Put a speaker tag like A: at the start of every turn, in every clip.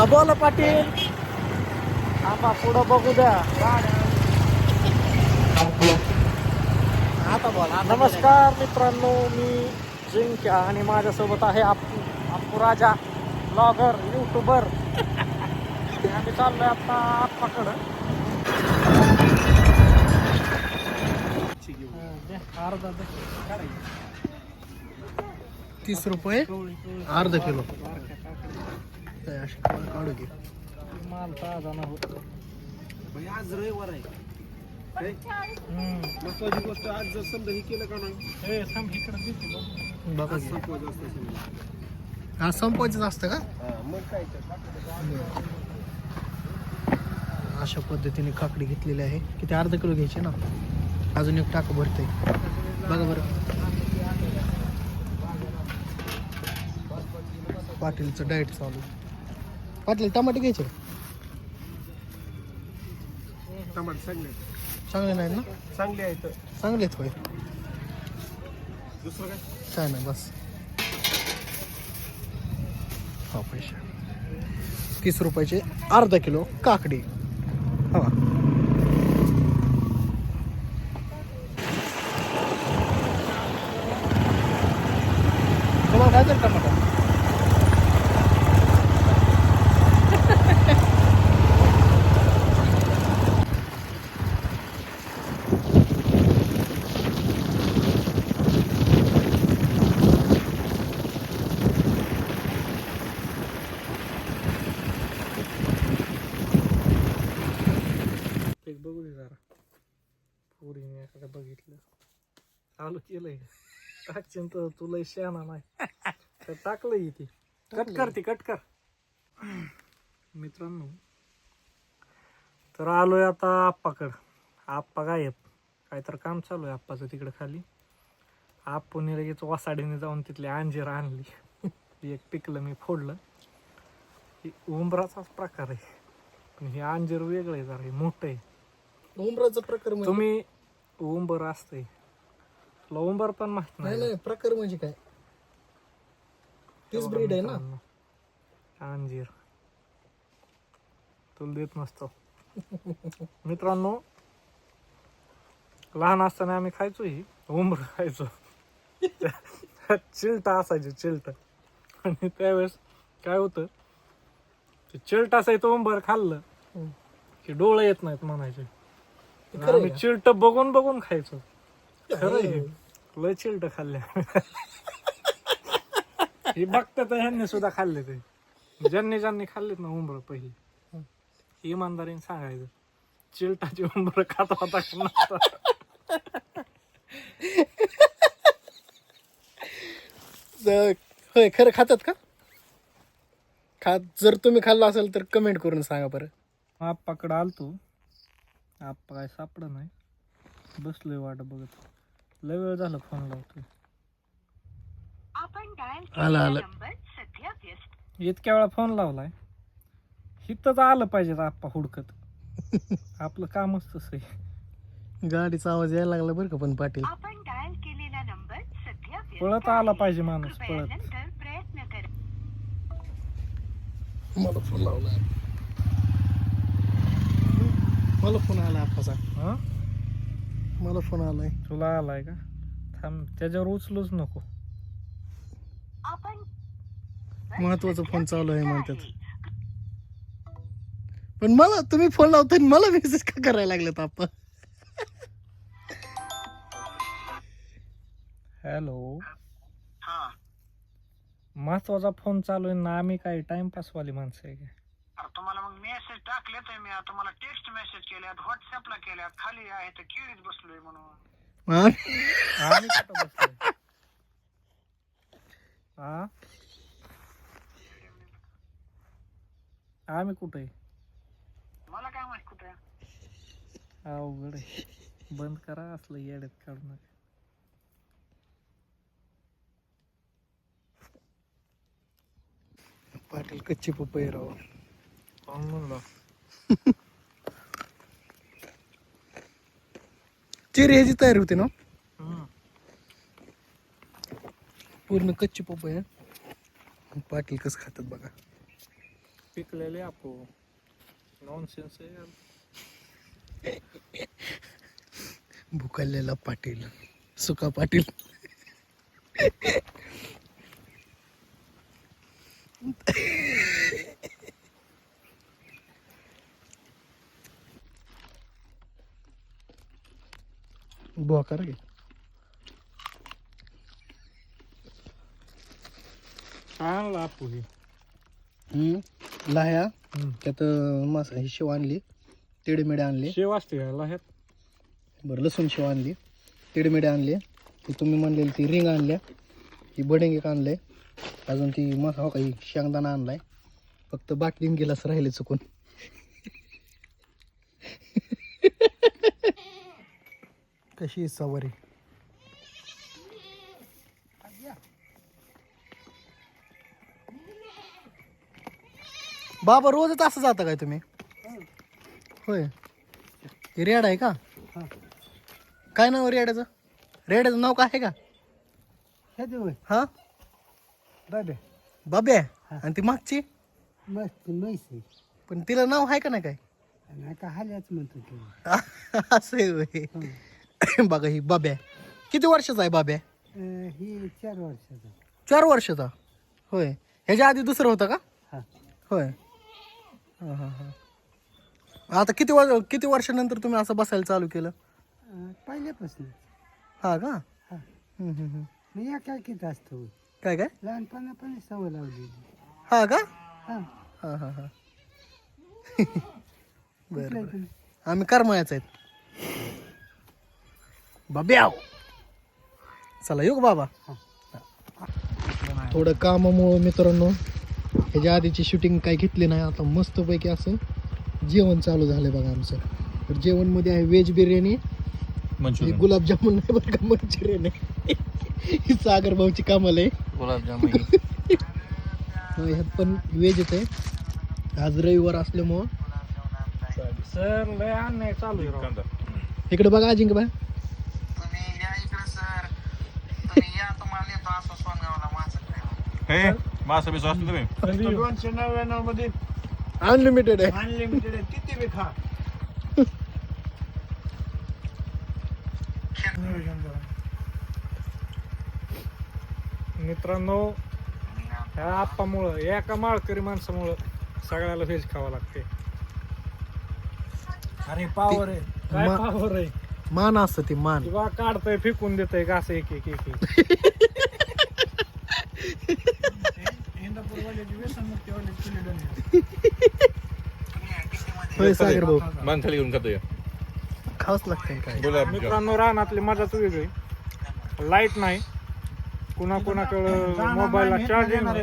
A: हा, बोला पाटील. आंबा पुढं बघू द्या. आता बोला नमस्कार मित्रांनो मी जिंक्या आणि माझ्यासोबत आहे आपू आपू राजा ब्लॉगर युट्यूबर आम्ही चाललोय आता आप्पाकडं अर्धा
B: तीस रुपये अर्धा किलो. अशी काढू घे.
A: माल ताजा नव्हता
C: आज रविवार आहे.
A: हम्म.
C: महत्वाची गोष्ट आज जर समजा हे केलं का नाही?
A: बघ.
C: असतं.
B: हा का?
C: हा, मग काय.
B: अशा पद्धतीने काकडी घेतलेली आहे. किती अर्धा किलो घ्यायची ना? अजून एक टाक भरते बघा बरं. पाटीलचं डाएट चालू. पाटील टमाटे घ्यायचे?
C: टमाटे चांगले आहेत.
B: चांगले नाहीत ना?
C: चांगले आहेत.
B: चांगले आहेत होय.
C: दुसरं काय?
B: काय नाही बस. हा पैसे. तीस रुपयाचे अर्धा किलो काकडी. हा तुम्हाला खायचं टमाटर
A: ते बघू दे जरा पोरीने एखादं बघितलं. चालू केलंय. टाकशील तर तुला शहाणा नाही. तर टाकलंय ती. कट कर ती कट कर. मित्रांनो तर आलोय आता आप्पाकडं. आप्पा गायब. काय तर काम चालू आहे आप्पाचं तिकडं खाली. आप्पूने लगेच वासाडीने जाऊन तिथली अंजीर आणली. एक पिकलं मी फोडलं. ही उंबराचाच प्रकार आहे. पण हे अंजीर वेगळं आहे जरा हे मोठं आहे.
B: उंबराचा प्रकार म्हणजे?
A: तुम्ही उंबर असते तुला उंबर पण माहीत
B: नाही
A: नाही.
B: प्रकार म्हणजे काय? तीच ब्रीड आहे ना.
A: अंजीर. तुला देत नसतो. मित्रांनो लहान असताना आम्ही खायचो ही. उंबर खायचो. चिलटा असायचे चिलट. आणि त्यावेळेस काय होतं? ते चिलट असायचं उंबर खाल्लं. की डोळे येत नाहीत म्हणायचे. आम्ही? चिलट बघून बघून खायचो. खरं. लय चिलट खाल्ल्या हे बघते तर ह्यांनी सुद्धा खाल्ले ते. ज्यांनी ज्यांनी खाल्लेत ना उंबर पहिली. इमानदारीने सांगायचं. चिलटाची उंबर खात होता का नव्हता?
B: होय खरं खातात का? खात जर तुम्ही खाल्लं असेल तर कमेंट करून सांगा बरं.
A: आप्पाकडे आलतो. आप्पा काय सापड नाही. बसलोय वाट बघत. लय वेळ झाला फोन लावतोय.
D: आपण डायल
B: आलं,
D: केलेला
B: आलं.
D: नंबर सध्या व्यस्त.
A: इतक्या वेळा फोन लावलाय. हिथंच आलं पाहिजे आप्पा हुडकत. आपलं कामच तसं आहे.
B: गाडीचा आवाज यायला लागला बरं का पण पाटील.
D: आपण डायल केलेला नंबर सध्या व्यस्त
A: पळत आला. पाहिजे माणूस पळत.
D: नंतर प्रयत्न करा.
B: मला फोन लावला मला फोन आला आप्पाचा
A: हा?
B: मला फोन आलाय.
A: तुला आलाय का? थांब त्याच्यावर उचलूच नको.
D: आपण
B: महत्त्वाचा फोन चालू आहे म्हणतात. पण मला तुम्ही फोन लावताय आणि मला मेसेज का करायला लागलेत आप्पा
A: हॅलो
C: हा.
A: महत्त्वाचा फोन चालू आहे ना आम्ही काय टाइमपास वाली माणसं आहे काय
E: अरे तुम्हाला मग मेसेज टाकले तर मी आता टेक्स्ट मेसेज केल्यात व्हॉट्सअपला केल्यात खाली आहे तर केळीत बसलोय म्हणून.
A: आम्ही कुठं बसलोय? हा? आम्ही कुठे?
E: मला काय माहित कुठे?
A: अवघड आहे. बंद करा असलं येड्यात काढू नका.
B: पाटील कच्ची पपई राव. चिरी ह्याची तयारी होते ना. पूर्ण कच्ची पपई आहे पाटील कसं खातात बघा.
A: पिकलेले आपो नॉनसेन्स आहे.
B: भुकललेला पाटील. सुका पाटील. बुवा करा की
A: आणलं आपू हे
B: हम्म, लाह्या
A: हम्म.
B: त्यात मस ही शेव आणली. तिडमिडे आणले.
A: शेव असते याला ह्यात?
B: बरं लसूण शेव आणली. तिडमिडे आणले. ती तुम्ही म्हणलेली ती रिंग आणल्या. ही बडिंग एक आणलंय. अजून ती मस हो काही शेंगदाणा आणलाय. फक्त बाटलीन गेलाच राहिले चुकून. कशी सवारी? बाबा रोजच असं जाता काय तुम्ही? होय. रेड आहे का? काय नाव आहे रेड्याचं? रेड्याचं नाव काय आहे का?
C: हे
B: हा?
C: दादा
B: बाब्या आणि ती मागची?
C: म्हैस
B: पण तिला नाव आहे का नाही काय?
C: आणि आता हाल्याच म्हणतो
B: असं आहे होय. बघा ही बाब्या. किती वर्षाचा आहे बाब्या?
C: अं, ही चार वर्षाचा.
B: चार वर्षाचा? होय. ह्याच्या आधी दुसरं होतं का?
C: हा.
B: होय. हा हा हा. आता किती वर किती वर्षानंतर तुम्ही असं बसायला चालू केलं?
C: अं, पहिल्यापासून.
B: हा का?
C: हा.
B: हम्म, हम्म, हम्म.
C: मी असतो.
B: काय काय?
C: लहानपणापासून सवय लावलेली
B: हा का?
C: हा.
B: हा हा हा.
C: कुठलं तुम्ही
B: आम्ही करमायाच आहेत. बाब्याव चला येऊ का बाबा? थोडं कामामुळं मित्रांनो ह्याच्या आधीची शूटिंग काय घेतली नाही. आता मस्तपैकी असं जेवण चालू झालंय बघा आमचं. तर जेवणमध्ये आहे व्हेज बिर्याणी हे गुलाबजामुन नाही बरं का मंचुरियन आहे. ही सागर भाऊची कामाला आहे
F: गुलाबजामुन.
B: हो, ह्यात पण व्हेज आहे आज रविवार असल्यामुळं.
A: सर लय चालू.
B: इकडे बघा अजिंक्य बाय
G: हे मासा बिसा असतो तुम्ही.
A: कधी
C: दोनशे नव्याण्णवमध्ये
B: अनलिमिटेड आहे.
C: अनलिमिटेड आहे. किती बी खा.
A: मित्रांनो ह्या आप्पामुळं एका माळकरी माणसामुळं सगळ्याला व्हेज खावं लागते
C: अरे पावर आहे.
A: काय
B: मा-
A: पावर आहे?
B: मान असतं ती मान.
A: किंवा काढतंय फेकून देतंय का असं एक एक एक एक
B: होय सागर भाऊ.
G: माणसाला घेऊन खातोय.
B: खावच लागतं काय.
G: गुलाबजाम
A: मित्रांनो रानातली मजाच वेगळी. लाइट नाही. कुणा कुणाकडं मोबाईलला चार्जिंग नाही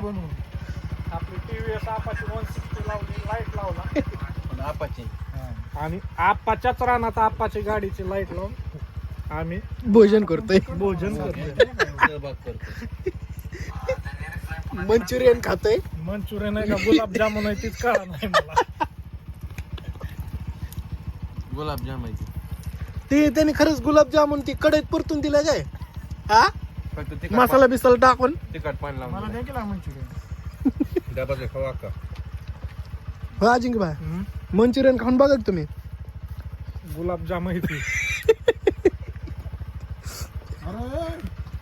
A: आपली T V S Apache one sixty लावली लाइट लावला.
F: आपाची
A: आणि आप्पाच्याच रानात आप्पाची गाडीची लाइट लावून आम्ही
B: भोजन करतोय.
A: भोजन करतोय.
B: मंचुरियन खातोय.
A: मंचुरियन आहे का? गुलाबजामुन आहे तीच कळा नाही मला.
F: गुलाबजामुन
B: ते. त्याने खरंच गुलाबजामुन ती कढईत परतून दिलं काय? हा?
G: फक्त तिखट
B: मसाला बिसाला टाकून?
G: तिखट पाणी
C: मला
G: लावून
C: द्या की मंचुरियन?
G: का
B: हो अजिंक्य भाई
A: हम्म.
B: मंचुरियन खाऊन बघा की तुम्ही.
A: गुलाबजाम